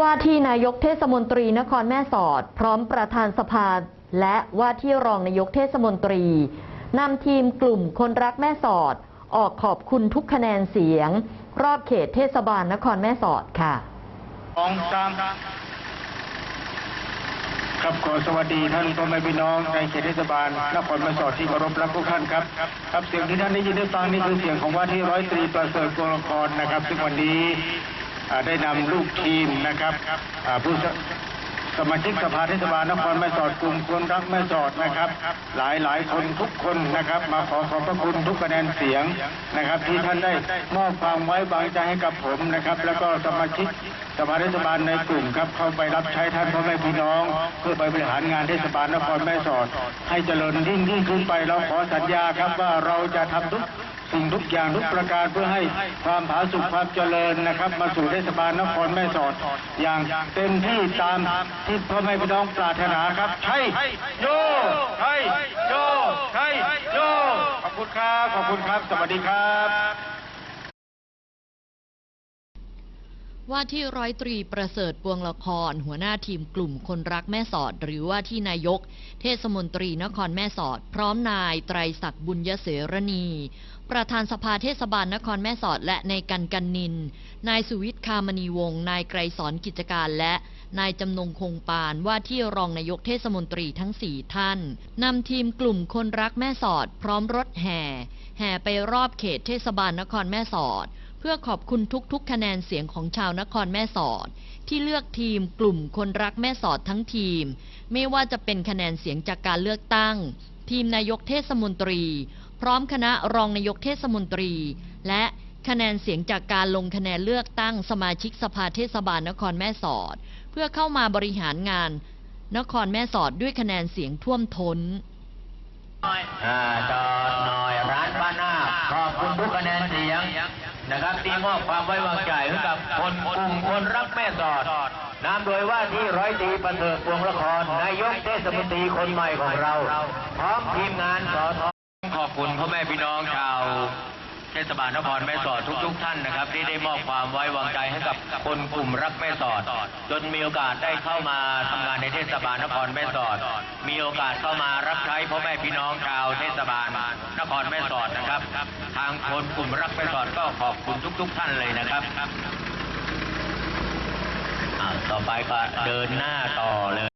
ว่าที่นายกเทศมนตรีนครแม่สอด พร้อมประธานสภาและว่าที่รองนายกเทศมนตรีนำทีมกลุ่มคนรักแม่สอด ออกขอบคุณทุกคะแนนเสียง รอบเขตเทศบาลนครแม่สอดค่ะสองสามครับขอสวัสดีท่านพ่อแม่พี่น้องในเขตเทศบาลนครแม่สอดที่เคารพรักทุกท่านครับครับเสียงที่ท่านได้ยินได้ฟังนี่คือเสียงของว่าที่ร้อยตรีประเสริฐกวงละครนะครับ ซึ่งวันนี้ ได้นำลูกทีมนะครับผู้สมาชิกสภาเทศบาลนครแม่สอดกลุ่มคนรักแม่สอดนะครับ หลายหลายคนทุกคนนะครับ มาขอขอบพระคุณทุกคะแนนเสียงนะครับ ที่ท่านได้มอบความไว้วางใจให้กับผมนะครับ แล้วก็สมาชิกสภาเทศบาลในกลุ่มครับเข้าไปรับใช้ท่านพ่อแม่พี่น้อง เพื่อไปบริหารงานเทศบาลนครแม่สอด ให้เจริญยิ่งยิ่งขึ้นไปเราขอสัญญาครับว่าเราจะทำทุก สิ่งทุกอย่างทุกประการเพื่อให้ความผาสุกความเจริญนะครับ มาสู่เทศบาลนครแม่สอด อย่างเต็มที่ตามที่พ่อแม่พี่น้องปรารถนาครับใช่โยใช่โยใช่โยขอบคุณครับขอบคุณครับ สวัสดีครับ ว่าที่ร้อยตรีประเสริฐปวงละคร หัวหน้าทีมกลุ่มคนรักแม่สอด หรือว่าที่นายก เทศมนตรีนครแม่สอด พร้อมนายไตรศักดิ์บุญยเสรณี ประธานสภาเทศบาลนครแม่สอด และนายกันกันนิน นายสุวิทย์คามณีวงศ์นายไกรสอนกิจการและนายจำนงคงปานว่าที่รองนายกเทศมนตรีทั้งสี่ท่านนำทีมกลุ่มคนรักแม่สอด พร้อมรถแห่ แห่ไปรอบเขตเทศบาลนครแม่สอด เพื่อขอบคุณทุกๆ คะแนนเสียงของชาวนครแม่สอด ที่เลือกทีมกลุ่มคนรักแม่สอดทั้งทีม ไม่ว่าจะเป็นคะแนนเสียงจากการเลือกตั้ง ทีมนายกเทศมนตรี พร้อมคณะรองนายกเทศมนตรี และคะแนนเสียงจากการลงคะแนนเลือกตั้งสมาชิกสภาเทศบาลนครแม่สอด เพื่อเข้ามาบริหารงาน นครแม่สอดด้วยคะแนนเสียงท่วมท้นอ่าจอดหน่อยร้านบ้านนาคขอบคุณทุกคะแนนเสียง นะครับที่มอบความไว้วางใจให้กับคนกลุ่มคนรักแม่สอดนำโดยว่าที่ร้อยตรีประเสริฐวงละครนายกเทศมนตรีคนใหม่ของเรา พร้อมทีมงานสอทขอบคุณพ่อแม่พี่น้องชาวเทศบาลนครแม่สอดทุกๆทท่านนะครับ ที่ได้มอบความไว้วางใจให้กับคนกลุ่มรักแม่สอด จนมีโอกาสได้เข้ามาทำงานในเทศบาลนครแม่สอด มีโอกาสเข้ามารับใช้พ่อแม่พี่น้องชาวเทศบาลนครแม่สอดนะครับ ทางคนกลุ่มรักแม่สอดก็ขอบคุณทุก ๆ ท่านเลยนะครับอ่าต่อไปก็เดินหน้าต่อเลย